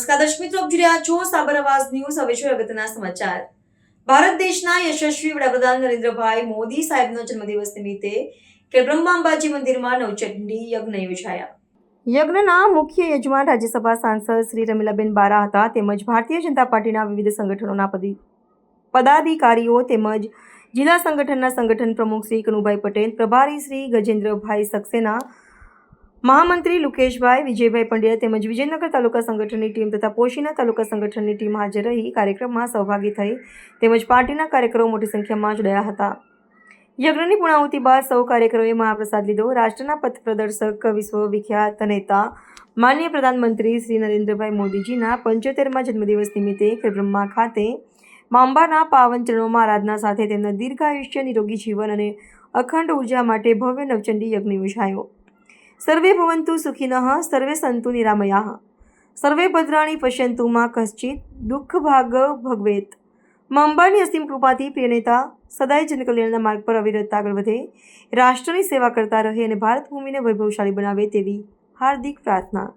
નમસ્કાર, દર્શક મિત્રો, આપ છો સાબર ન્યૂઝ. હવે છે અગત્યના સમાચાર. ભારત દેશના યશસ્વી વડાપ્રધાન નરેન્દ્રભાઈ મોદી સાહેબનો જન્મદિવસ નિમિત્તે ખેડબ્રહ્મા અંબાજી મંદિરમાં નવચંડી યજ્ઞ યોજાયા. યજ્ઞના મુખ્ય યજમાન રાજ્યસભા સાંસદ શ્રી રમીલાબેન બારા હતા. તેમજ ભારતીય જનતા પાર્ટીના વિવિધ સંગઠનોના પદાધિકારીઓ તેમજ જિલ્લા સંગઠનના સંગઠન પ્રમુખ શ્રી કનુભાઈ પટેલ, પ્રભારી શ્રી ગજેન્દ્રભાઈ સક્સેના મહામંત્રી લુકેશભાઈ, વિજયભાઈ પંડ્યા તેમજ વિજયનગર તાલુકા સંગઠનની ટીમ તથા પોશીના તાલુકા સંગઠનની ટીમ હાજર રહી કાર્યક્રમમાં સહભાગી થઈ તેમજ પાર્ટીના કાર્યકરો મોટી સંખ્યામાં જોડાયા હતા. યજ્ઞની પૂર્ણાહુતિ બાદ સૌ કાર્યકરોએ મહાપ્રસાદ લીધો. રાષ્ટ્રના પથ પ્રદર્શક, વિશ્વવિખ્યાત નેતા, માનનીય પ્રધાનમંત્રી શ્રી નરેન્દ્રભાઈ મોદીજીના પંચોતેરમાં જન્મદિવસ નિમિત્તે ખેબ્રહ્મા ખાતે માંબાના પાવન ચરણોમાં આરાધના સાથે તેમના દીર્ઘાયુષ્ય નિરોગી જીવન અને અખંડ ઊર્જા માટે ભવ્ય નવચંડી યજ્ઞ યોજાયો. સર્વે ભવંતુ સુખિનઃ સર્વે સંતુ નિરામયા સર્વે ભદ્રાણી પશ્યંતુ માં કશ્ચિત દુઃખ ભાગ ભગવેત મંબાની અસીમ કૃપાથી પ્રિય નેતા સદાય જનકલ્યાણના માર્ગ પર અવિરત આગળ વધે રાષ્ટ્રની સેવા કરતા રહે અને ભારત ભૂમિને વૈભવશાળી બનાવે તેવી હાર્દિક પ્રાર્થના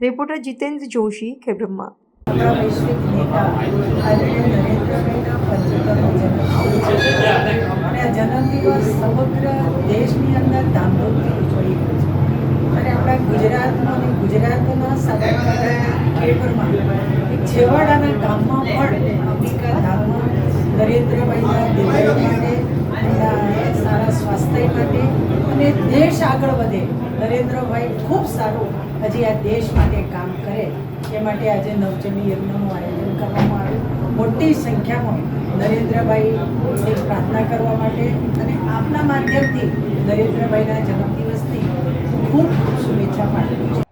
રિપોર્ટર જીતેન્દ્ર જોશી ખેબ્રહ્મા વૈશ્વિક જન્મદિવસ સમગ્ર દેશની અંદર ધામધૂમથી ઉજવાઈ રહ્યો છે અને આપણા ગુજરાતમાં અને ગુજરાતના સાબરકાંઠાના છેવાડાના ગામમાં પણ અંબિકા ધામમાં નરેન્દ્રભાઈના દીકરી માટે સારા સ્વાસ્થ્ય માટે અને દેશ આગળ વધે. નરેન્દ્રભાઈ ખૂબ સારું હજી આ દેશ માટે કામ કરે. એ માટે આજે નવચંડી યજ્ઞનું આયોજન કરવામાં આવ્યું. મોટી સંખ્યામાં નરેન્દ્રભાઈ પ્રાર્થના કરવા માટે અને આપના માધ્યમથી નરેન્દ્રભાઈના જન્મદિવસની ખૂબ શુભેચ્છા પાઠવું છું.